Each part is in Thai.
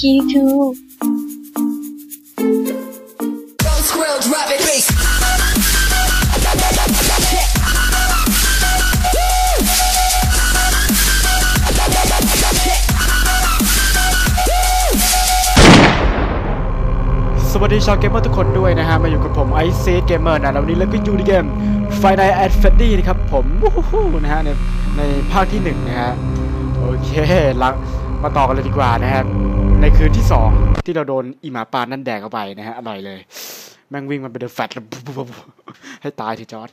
Kitty too. Don't squirrel, drop it. Bass. สวัสดีชาวเกมเมอร์ทุกคนด้วยนะฮะ มาอยู่กับผมไอซีเกมเมอร์นะแล้ววันนี้เราก็อยู่ในเกม f i n a l at Freddy นะครับผมวู้ฮู้นะฮะในในภาคที่หนึ่งนะฮะ โอเคหลังมาต่อกันเลยดีกว่านะฮะ ในคืนที่สองที่เราโดนอีหมาปานั่นแดกเข้าไปนะฮะอร่อยเลย แม่งวิ่งมันเป็นเดอะแฟตแล้วให้ตายทีจอร์ด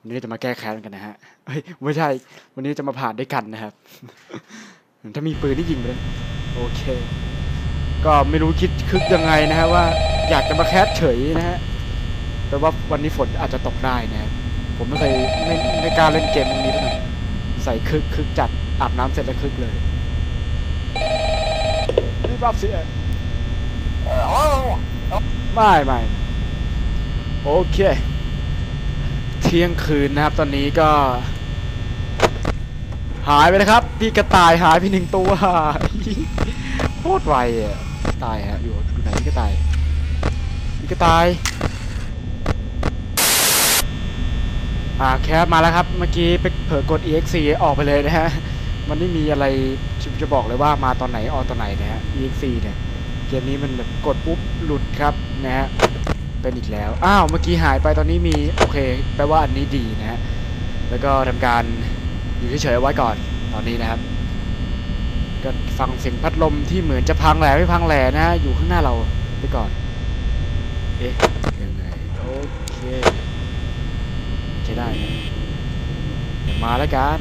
วันนี้จะมาแก้แค้นกันนะฮะเฮ้ยไม่ใช่ วันนี้จะมาผ่านด้วยกันนะครับ ถ้ามีปืนนี่ยิงไปเลยโอเค ก็ไม่รู้คิดคึกยังไงนะฮะว่าอยากจะมาแคสเฉยนะฮะแต่ว่าวันนี้ฝนอาจจะตกได้นะครับผมไม่เคยไม่ไม่กล้าเล่นเกมตรงนี้เท่าไหร่ใส่คึกคึกจัดอาบน้ำเสร็จแล้วคึกเลย รีบรับสิไม่ไม่โอเค เที่ยงคืนนะครับตอนนี้ก็ หายไปแล้วครับ พี่กระต่ายหายไปหนึ่งตัวโคตรไวอะตายฮะอยู่อยู่ไหนพี่กระต่ายพี่กระต่ายอ่าแคปมาแล้วครับ เมื่อกี้ไปเผลอกด exe ออกไปเลยนะฮะ มันไม่มีอะไร จะบอกเลยว่ามาตอนไหนออกตอนไหนนะฮะ exe เนี่ย เกมนี้มันแบบกดปุ๊บหลุดครับนะฮะ เป็นอีกแล้ว อ้าวเมื่อกี้หายไปตอนนี้มี โอเค แปลว่าอันนี้ดีนะฮะ แล้วก็ทำการอยู่เฉยๆไว้ก่อนตอนนี้นะครับก็ฟังเสียงพัดลมที่เหมือนจะพังแหล่ไม่พังแหล่นะฮะอยู่ข้างหน้าเราไปก่อน เอ๊ะยังไงโอเคใช้ได้นะมาแล้วกัน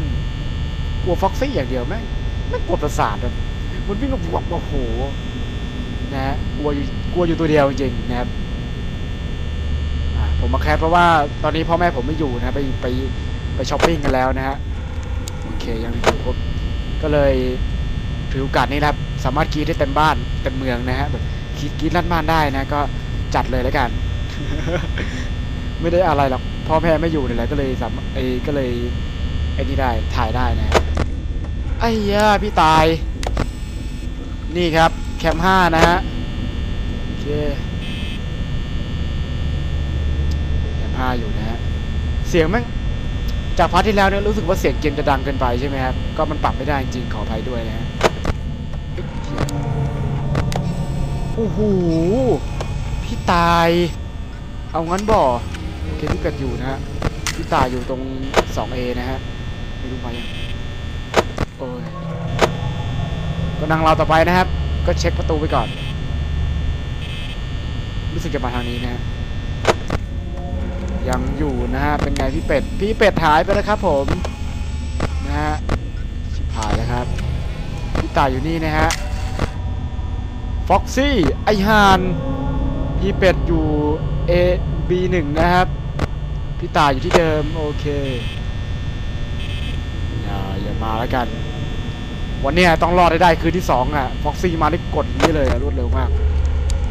กลัวฟ็อกซี่อย่างเดียวแม่ง แม่ปวดประสาทแบบมันวิ่งกับวับโอ้โหนะฮะกลัวอยู่กลัวอยู่ตัวเดียวจริงๆนะครับผมมาแคสเพราะว่าตอนนี้พ่อแม่ผมไม่อยู่นะไปไปไปช้อปปิ้งกันแล้วนะฮะโอเคยังอยู่ครบก็เลยถือโอกาสนี้นะครับ สามารถกรีดได้เต็มบ้านเต็มเมืองนะฮะแบบกรีดกรีดลั่นบ้านได้นะ ก็จัดเลยแล้วกัน ไม่ได้อะไรหรอกพ่อแม่ไม่อยู่นี่แหละก็เลยสามไอ้ก็เลยไอ้นี่ได้ถ่ายได้นะ ไอ้ย่าพี่ตาย นี่ครับแคมห้านะฮะโอเคแคมห้าอยู่นะฮะ เสียงแม่งจากพาร์ทที่แล้วเนี่ยรู้สึกว่าเสียงเกมจะดังเกินไปใช่ไหมครับ ก็มันปรับไม่ได้จริงขออภัยด้วยนะฮะโอ้โหพี่ตาย เอางั้นบ่โอเคพี่เป็ดอยู่นะฮะพี่ตายอยู่ตรง 2A นะฮะไม่รู้ไปยัง โอ้ยก็นั่งเราต่อไปนะครับ ก็เช็คประตูไปก่อน รู้สึกจะมาทางนี้นะฮะยังอยู่นะฮะ เป็นไงพี่เป็ด พี่เป็ดหายไปแล้วครับผม นะฮะชิบหายแล้วครับ พี่ตายอยู่นี่นะฮะ ฟ็อกซี่ ไอฮาน พี่เป็ดอยู่ A B 1 นะครับ พี่ตายอยู่ที่เดิม โอเค อย่าอย่ามาแล้วกัน วันนี้ต้องรอดได้ได้คืนที่สองอะฟ็อกซี่มาได้กดนี้เลยรวดเร็วมาก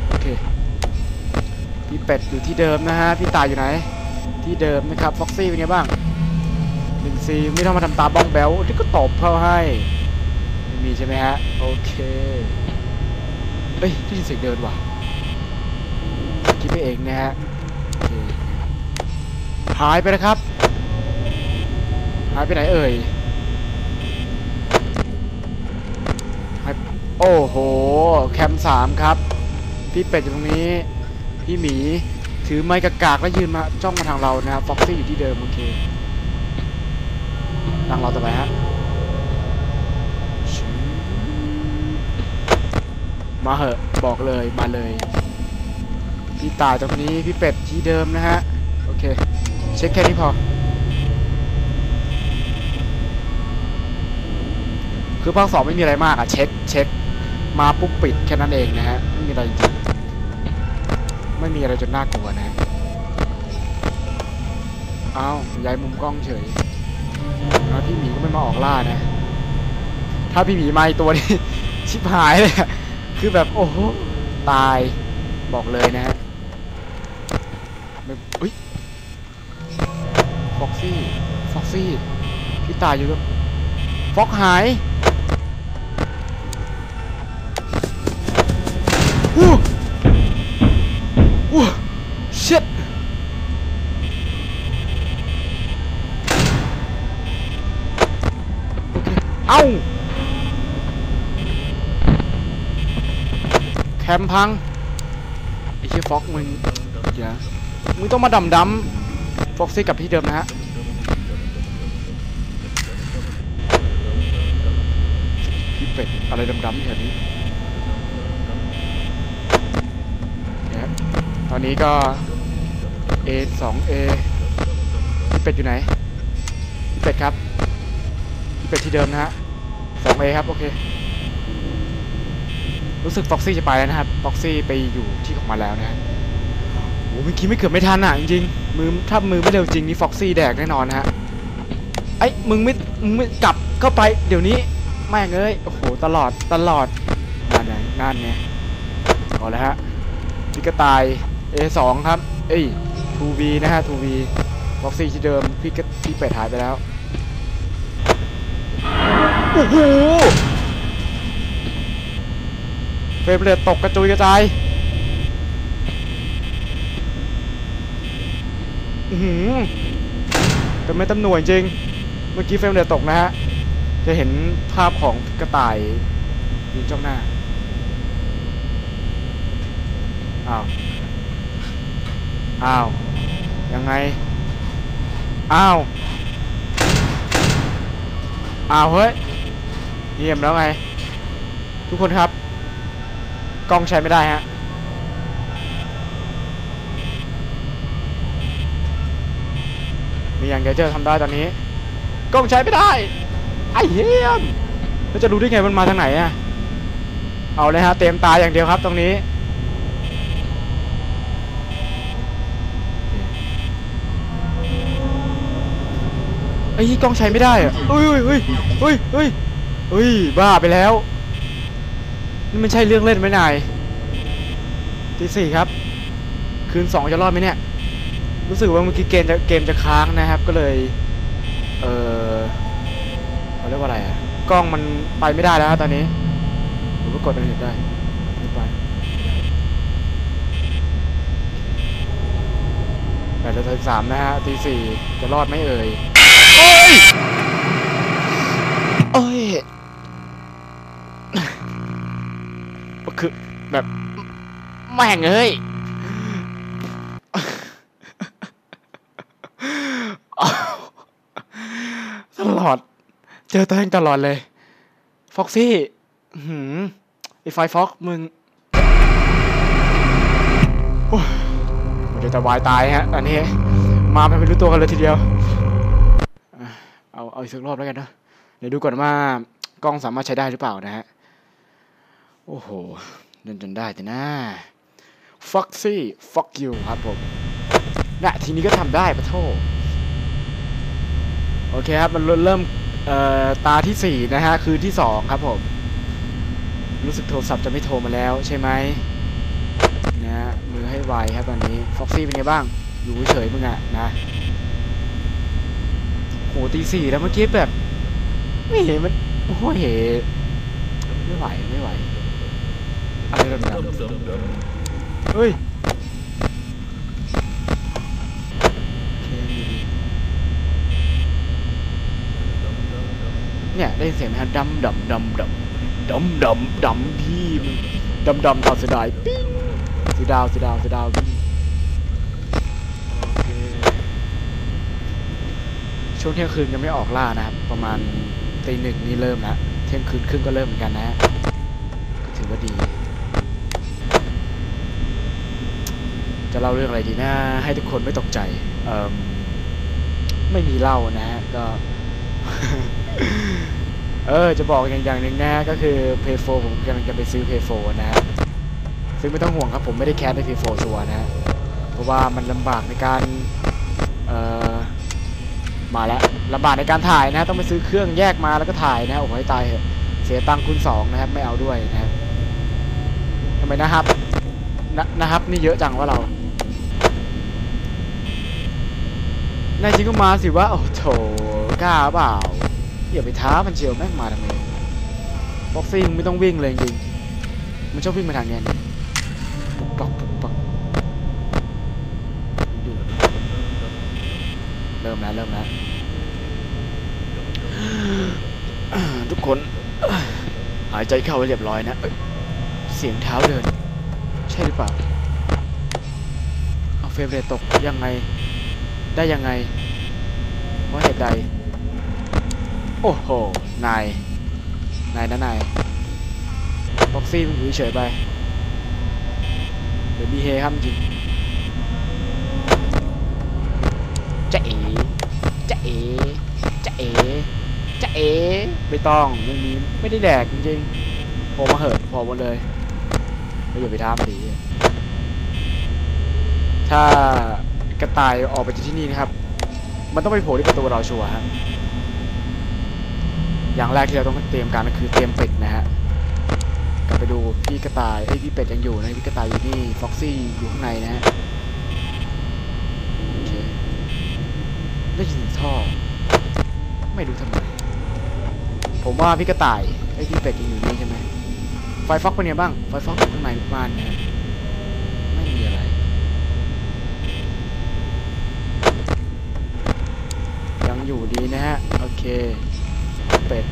โอเค พี่เป็ดอยู่ที่เดิมนะฮะ พี่ตายอยู่ไหน ที่เดิมนะครับฟ็อกซี่เป็นไงบ้างหนึ่งซีไม่ต้องมาทำตาบ้องแบลที่ก็ตบเข้าให้ไม่มีใช่ไหมฮะ โอเคเอ้ยได้ยินเสียงเดินว่ะคิดไปเองนะฮะหายไปนะครับ หายไปไหนเอ่ยหาย โอ้โห แคมสามครับ พี่เป็ดอยู่ตรงนี้ พี่หมี ถือไม้กากากๆแล้วยืนมาจ้องมาทางเรานะครับฟ็อกซี่อยู่ที่เดิมโอเคทางเราต่อไปฮะมาเหอะ บอกเลยมาเลยพี่ตายตรงนี้พี่เป็ดที่เดิมนะฮะ โอเค เช็คแค่นี้พอ คือภาคสองไม่มีอะไรมากอะเช็คเช็ค มาปุ๊บปิดแค่นั้นเองนะฮะ ไม่มีอะไรจริงไม่มีอะไรจนน่ากลัวนะอ้าวย้ายมุมกล้องเฉยแล้วพี่หมีก็ไม่มาออกล่านะ ถ้าพี่หมีมาอีกตัวนี้ ชิบหายเลยคือแบบโอ้โหตายบอกเลยนะฮะอุ้ยฟ็อกซี่ฟ็อกซี่พี่ตายอยู่ด้วยฟ็อกหาย วู้วู้ shit โอเคเอ้าแคมพัง ไอ้เชี่ยฟอกมึงเดี๋ยวมึงต้องมาดำดำฟอกซี่กับที่เดิมนะฮะพี่เป็ดอะไรดำๆแถวนี้นะครับต อนนี้ก็ A 2 A พี่เป็ดอยู่ไหนพี่เป็ดครับพี่เป็ดที่เดิมนะฮะ 2A ครับโอเค รู้สึกฟ็อกซี่จะไปแล้วนะครับฟ็อกซี่ไปอยู่ที่ของมันแล้วนะฮะโอ้เมื่อกี้ไม่เกือบไม่ทันอะจริงๆมือถ้ามือไม่เร็วจริงนี่ฟ็อกซี่แดกแน่นอนฮะไอ้ยมึงไม่มึงไม่กลับเข้าไปเดี๋ยวนี้แม่งเอ้ยโอ้โหตลอดตลอดนั่นไงนั่นไงเอาละฮะพี่กระต่าย A2 ครับ เอ้ย 2V นะฮะ 2V ฟ็อกซี่ที่เดิม พี่ก็พี่เป็ดหายไปแล้ว โอ้โห เฟรมเรทตกกระจุยกระจาย อือหือแต่ไม่ตำหน่วยจริง เมื่อกี้เฟรมเรทตกนะฮะ จะเห็นภาพของกระต่ายยืนจ้องหน้า อ้าว อ้าว ยังไง อ้าว อ้าวเฮ้ย เยี่ยมแล้วไง ทุกคนครับ กล้องใช้ไม่ได้ฮะ มีอย่างเดียวจะทำได้ตอนนี้ กล้องใช้ไม่ได้ ไอ้เฮียมแล้วจะรู้ได้ไงมันมาทางไหนอะเอาเลยฮะ เต็มตาอย่างเดียวครับตรงนี้ ไอ้ยกล้องใช้ไม่ได้อะเฮ้ยเฮ้ยเฮ้ยเฮ้ยเฮ้ยบ้าไปแล้ว นี่มันใช่เรื่องเล่นไหมนายทีสี่ครับ คืนสองจะรอดไหมเนี่ย รู้สึกว่าเมื่อกี้เกมจะเกมจะค้างนะครับ ก็เลย เออเขาเรียกว่าอะไรอะกล้องมันไปไม่ได้แล้วตอนนี้ผมก็กดอันอื่นได้ไปแปดสิบสามนะฮะตีสี่จะรอดไหมเอ่ย ยโอ้ยก็คือแบบแม่งเอ้ยตลอด เจอตัวเองตลอดเลย ฟ็อกซี่อื้อหืมไอ้ไฟฟ็อกมึงโอ้ยมันจะจะวายตายฮะตอนนี้ มาไม่รู้ตัวกันเลยทีเดียวอะ เอาอีกสักรอบแล้วกันเนะเดี๋ยวดูก่อนว่ากล้องสามารถใช้ได้หรือเปล่านะฮะ โอ้โหเดินจนได้แต่นะ Foxy fuck you ครับผมนะทีนี้ก็ทำได้ปะโทโอเคครับ มันเริ่มตาที่ 4 นะฮะ คือที่ 2 ครับผม รู้สึกโทรศัพท์จะไม่โทรมาแล้วใช่ไหมนะฮะมือให้ไวครับตอนนี้ Foxy เป็นไงบ้าง อยู่เฉยมึงอะนะ หตีสี่แล้วเมื่อกี้แบบ ไม่เห็นมันโอ้โหเหไม่ไหวไม่ไหวอะไรดำๆเฮ้ยเคเนี่ยได้เสียงไหมฮะดำดำดำดำดำดำดำพี่มึงดำดำตอนเสียดายปิ้งสีดาวสีดาวสีดาวพี่โอเค ช่วงเที่ยงคืนยังไม่ออกล่านะครับ ประมาณตีหนึ่งนี่เริ่มแล้วเที่ยงคืนครึ่งก็เริ่มเหมือนกันนะฮะก็ถือว่าดี จะเล่าเรื่องอะไรดีนะให้ทุกคนไม่ตกใจเอมไม่มีเล่านะฮะก็ เออ จะบอกอย่างอย่างหนึ่งนะก็คือ p a y 4ผมกำลังจะไปซื้อ p a y 4นะฮะซึ่งไม่ต้องห่วงครับผมไม่ได้แคสใน p a y 4ชัวนะฮะเพราะว่ามันลำบากในการเอ่อ มาแล้วลำบากในการถ่ายนะต้องไปซื้อเครื่องแยกมาแล้วก็ถ่ายนะโอ้โหตายเถอะเสียตังค์คูณสองนะครับไม่เอาด้วยนะครับทำไมนะครับนะนะครับนี่เยอะจังว่าเรานายจริงก็มาสิว่าโอ้โถกล้าเปล่าอย่าไปท้ามันเชียวแม่งมาทำไมบ็อกซี่มึงไม่ต้องวิ่งเลยจริงมันชอบวิ่งมาทางเนี้ย เริ่มแล้วเริ่มแล้วทุกคนหายใจเข้าไว้เรียบร้อยนะ เสียงเท้าเดิน ใช่หรือเปล่าเอาเฟรมเรทตกยังไง ได้ยังไงเพราะเหตุใด โอ้โห นาย นายนะนายบ็อกซี่มึงอยู่เฉยไป เดี๋ยวมีเฮครับจริง จะเอ๋จะเอ๋จะเอ๋จะเอ๋ไม่ต้องไม่มีไม่ได้แดกจริงๆพอมาเหอะพอหมดเลยไม่อย่าไปท้ามันดีถ้ากระต่ายออกไปจากที่นี่นะครับ มันต้องไปโผล่ที่ประตูเราชัวร์ครับอย่างแรกที่เราต้องเตรียมการก็คือเตรียมเป็ดนะฮะกลับไปดูพี่กระต่ายไอ้พี่เป็ดยังอยู่นะพี่กระต่ายอยู่นี่ฟ็อกซี่อยู่ข้างในนะฮะ โอเค ได้ยินท่อ ไม่รู้ทำไม ผมว่าพี่กระต่ายไอ้พี่เป็ดยังอยู่นี่ใช่ไหม ไฟฟ็อกเป็นไงบ้าง ไฟฟ็อกข้างในบ้านนะฮะไม่มีอะไร ยังอยู่ดีนะฮะ โอเค เป็ด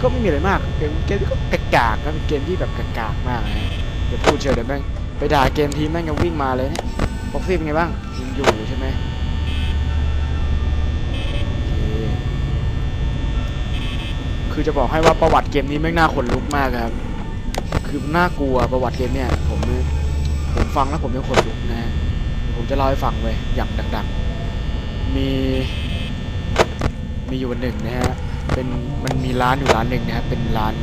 ก็ไม่มีอะไรมาก เกมเกมที่ก็กากๆก็เป็นเกมที่แบบกากๆมากนะฮะเดี๋ยวพูดเชียวเดี๋ยวแม่งไปด่าเกมทีแม่งยังวิ่งมาเลยเนี่ยบ็อกซี่เป็นไงบ้างยังอยู่ใช่ไหมโอเค คือจะบอกให้ว่าประวัติเกมนี้แม่น่าขนลุกมากครับ คือน่ากลัวประวัติเกมเนี่ยผมผมฟังแล้วผมยังขนลุกนะผมจะเล่าให้ฟังเลยอย่างดังๆ มี มีอยู่วันหนึ่งนะฮะเป็นมันมีร้านอยู่ร้านหนึ่งนะครับเป็นร้าน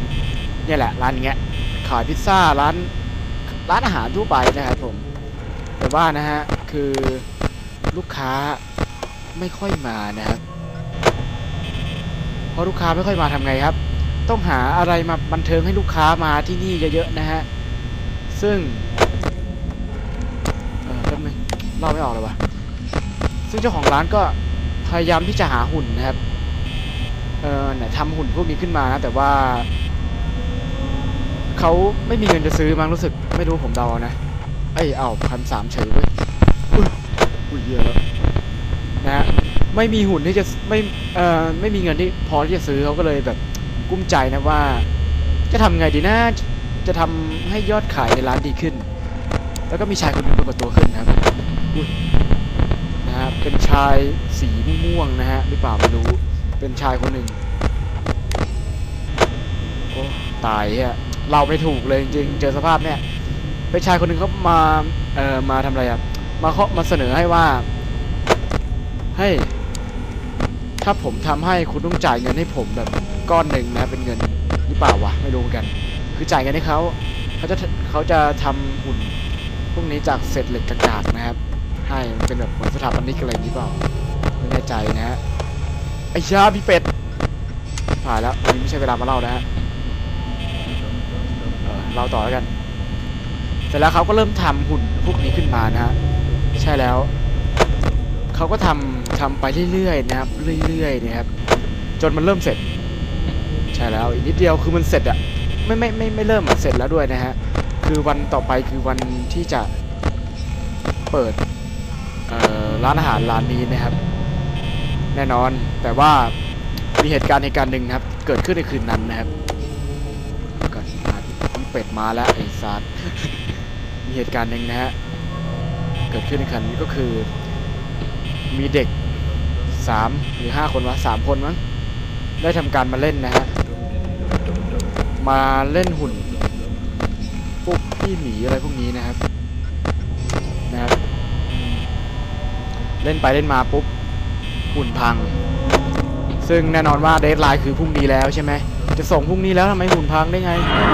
เนี่ยแหละร้านเงี้ยขายพิซซ่าร้านร้านอาหารทั่วไปนะครับผม แต่ว่านะฮะคือลูกค้าไม่ค่อยมานะครับ เพราะลูกค้าไม่ค่อยมาทำไงครับ ต้องหาอะไรมาบันเทิงให้ลูกค้ามาที่นี่เยอะๆนะฮะ ซึ่ง เออแป๊บนึงเล่าไม่ออกเลยวะซึ่งเจ้าของร้านก็พยายามที่จะหาหุ่นนะครับ เออเนี่ยทำหุ่นพวกนี้ขึ้นมานะ แต่ว่าเขาไม่มีเงินจะซื้อมั้งรู้สึกไม่รู้ผมเดาเอนะ เอ้ยเอาพันสามเฉยเว้ยอุ๊ยอุ้ยเยอะแล้วนะฮะ ไม่มีหุ่นที่จะไม่เอ่อไม่มีเงินที่พอที่จะซื้อเขาก็เลยแบบกุ้มใจนะว่า จะทำไงดีนะจะทำให้ยอดขายในร้านดีขึ้น แล้วก็มีชายคนหนึงปรากฏตัวขึ้นนะครับอุ๊ยนะฮะเป็นชายสีม่วงนะฮะหรือเปล่าไม่รู้เป็นชายคนหนึ่งโอ้ตายฮะเราไม่ถูกเลยจริงเจอสภาพเนี่ยเป็นชายคนหนึ่งเขามาเอ่อมาทำอะไรอะมาเคาะมาเสนอให้ว่าเฮ้ ถ้าผมทำให้คุณต้องจ่ายเงินให้ผมแบบก้อนหนึ่งนะเป็นเงินหรือเปล่าวะไม่รู้เหมือนกัน คือจ่ายเงินให้เขาเขาจะเขาจะทำหุ่นพวกนี้จากเศษเหล็กกากๆนะครับ ให้มันเป็นแบบเหมือนสถาปนิกอะไรอย่างนี้เปล่าไม่แน่ใจนะฮะไอ้ชาพี่เป็ดผ่านแล้ววันนี้ไม่ใช่เวลามาเล่านะฮะเเล่าต่อแล้วกัน เสร็จแล้วเขาก็เริ่มทำหุ่นพวกนี้ขึ้นมานะฮะใช่แล้ว เขาก็ทำทำไปเรื่อยๆนะครับเรื่อยๆนะครับ จนมันเริ่มเสร็จ ใช่แล้วอีกนิดเดียวคือมันเสร็จอะไม่ไม่ไม่ไม่เริ่มอะเสร็จแล้วด้วยนะฮะคือวันต่อไปคือวันที่จะเปิดร้านอาหารร้านนี้นะครับ แน่นอนแต่ว่ามีเหตุการณ์เหตุการณ์หนึ่งนะครับ เกิดขึ้นในคืนนั้นนะครับก่อนมาเป็ดมาแล้วไอ้สัตว์มีเหตุการณ์หนึ่งนะฮะเกิดขึ้นในคืนนี้ก็คือ มีเด็กสามหรือห้าคนวะสามคนมั้งได้ทำการมาเล่นนะฮะ มาเล่นหุ่นพวกพี่หมีอะไรพวกนี้นะครับนะครับ เล่นไปเล่นมาปุ๊บหุ่นพัง ซึ่งแน่นอนว่าเดทไลน์คือพรุ่งนี้แล้วใช่ไหมจะส่งพรุ่งนี้แล้วทำไมหุ่นพังได้ไง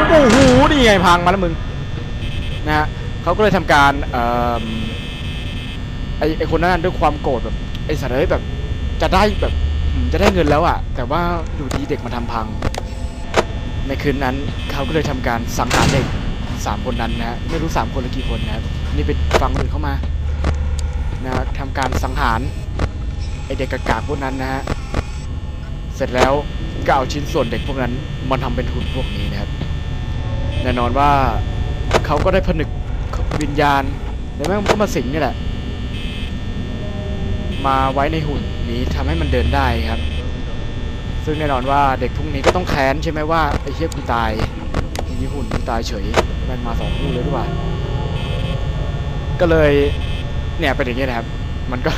โอ้โหนี่ไงพังมาแล้วมึงนะฮะเขาก็เลยทำการเอ่อ ไอไอคนนั้นด้วยความโกรธแบบไอสัตว์เอ้ยแบบ จะได้แบบจะได้เงินแล้วอะแต่ว่าอยู่ดีเด็กมาทำพัง ในคืนนั้นเขาก็เลยทำการสังหารเด็กสามคนนั้นนะฮะไม่รู้สามคนหรือกี่คนนะครับนี่ไปฟังคนอื่นเข้ามานะฮะทำการสังหารไอเด็กกากๆพวกนั้นนะฮะเสร็จแล้วก็เอาชิ้นส่วนเด็กพวกนั้นมาทำเป็นหุ่นพวกนี้นะครับแน่นอนว่าเขาก็ได้ผนึกวิญญาณแล้วแม่งก็มาสิงนี่แหละ มาไว้ในหุ่นนี้ทำให้มันเดินได้ครับ ซึ่งแน่นอนว่าเด็กพวกนี้ก็ต้องแค้นใช่ไหมว่าไอ้เฮียกูตายมีหุ่นกูตายเฉยแม่งมาสองคู่เลยด้วยว่า ก็เลยเนี่ยเป็นอย่างเงี้ยนะครับ มันก็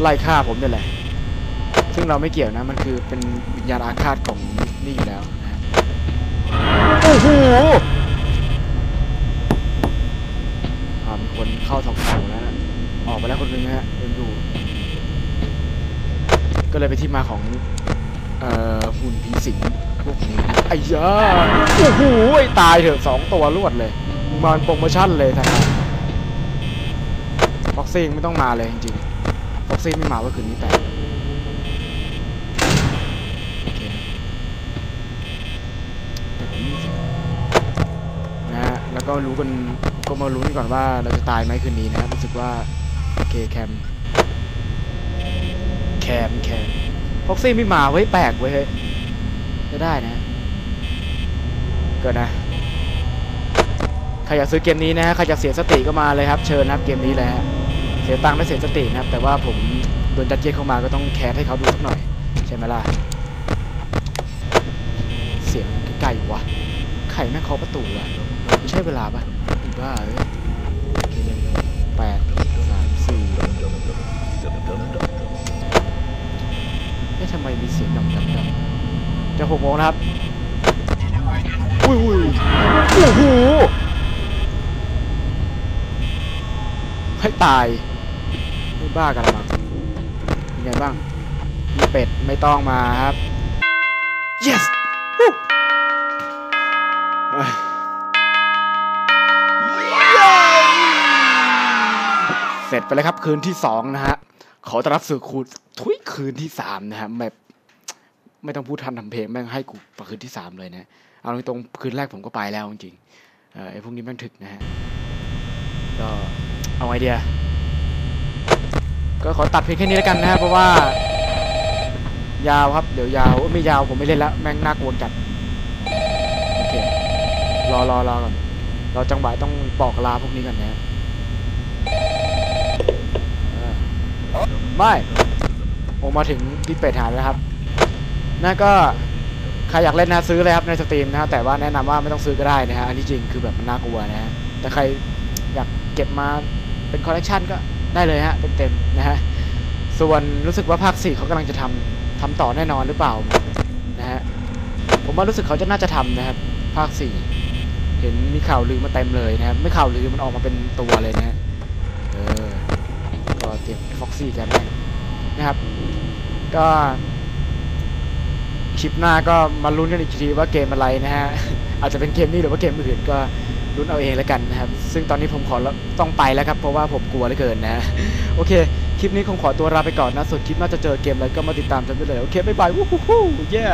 ไล่ฆ่าผมนี่แหละ ซึ่งเราไม่เกี่ยวนะ มันคือเป็นวิญญาณอาฆาตของนี่อยู่แล้วนะฮะโอ้โหมีคนเข้าทองเสาแล้วนะออกไปแล้วคนหนึงนะฮะยังอยู่ ก็เลยไปนที่มาของเอ่อหุ่นผีสิงพวกนี้ไอ้ยาโอ้โหตายเถอะสองตัวรวดเลยมันโปรโมชั่นเลยท่านฟ็อกซี่ไม่ต้องมาเลยจริงๆฟ็อกซี่ไม่มาว่าคืนนี้แตกโอเคแต่ผมมีสินะฮะแล้วก็รู้กันก็มารู้นก่อนว่าเราจะตายไหมคืนนี้นะรู้สึกว่าโอเคแคม คฟ็อกซี่ไม่มาเว้ยแปลกเว้ยจะได้นะ เกิดนะ ใครอยากซื้อเกมนี้นะใครอยากเสียสติก็มาเลยครับ เชิญนะครับเกมนี้เละ เสียตังค์ไม่เสียสตินะครับ แต่ว่าผมโดนจัดเย็นเข้ามาก็ต้องแคสให้เขาดูสักหน่อย ใช่ไหมล่ะ เสียงใกล้ๆวะใครแม่เคาะประตูอะไม่ใช่เวลาปะอีบ้าเอ้ย ทำไมมีเสียงดังดังดังจะหกโมงนะครับ อุ้ยอุ้ยโอ้โหให้ตาย ไม่บ้ากันละมั้งเป็นไงบ้าง มีเป็ดไม่ต้องมาครับ yes วู้เอ้ยเสร็จไปแล้วครับคืนที่สองนะฮะ ขอต้อนรับสู่คู ทุยคืนที่สามนะฮะแบบไม่ต้องพูดทันทำเพลงแม่งให้กูประคืนที่สามเลยนะ เอาตรงคืนแรกผมก็ไปแล้วจริงๆไอ้พวกนี้แม่งถึกนะฮะ ก็เอาไอเดีย ก็ขอตัดเพียงแค่นี้แล้วกันนะฮะเพราะว่า ยาวครับ เดี๋ยวยาวไม่ยาวผมไม่เล่นแล้วแม่งน่ากลัวจัดโอเครอรอรอก่อนรอจังหวะต้องบอกลาพวกนี้ก่อนนะไม่ โอมาถึงที่เป็ดหายแล้วครับนั่นก็ใครอยากเล่นนะซื้อเลยครับในสตรีมนะฮะแต่ว่าแนะนำว่าไม่ต้องซื้อก็ได้นะฮะอันที่จริงคือแบบมันน่ากลัวนะฮะแต่ใครอยากเก็บมาเป็นคอลเลกชันก็ได้เลยฮะเต็มๆนะฮะส่วนรู้สึกว่าภาค4เขากำลังจะทำทำต่อแน่นอนหรือเปล่านะฮะผมว่ารู้สึกเขาจะน่าจะทำนะครับ ภาค4เห็นมีข่าวลือมาเต็มเลยนะครับไม่ข่าวลือมันออกมาเป็นตัวเลยนะฮะเออก็เตรียมฟ็อกซี่กันแม่งนะครับ ก็คลิปหน้าก็มาลุ้นกันอีกทีว่าเกมอะไรนะฮะ อาจจะเป็นเกมนี้หรือว่าเกมอื่นก็ลุ้นเอาเองแล้วกันนะครับ ซึ่งตอนนี้ผมขอต้องไปแล้วครับ เพราะว่าผมกลัวเหลือเกินนะ โอเค คลิปนี้คงขอตัวลาไปก่อนนะ ส่วนคลิปหน้าจะเจอเกมอะไรก็มาติดตามกันได้เลย โอเค บ๊ายบาย วู้ฮู้ฮู้เย้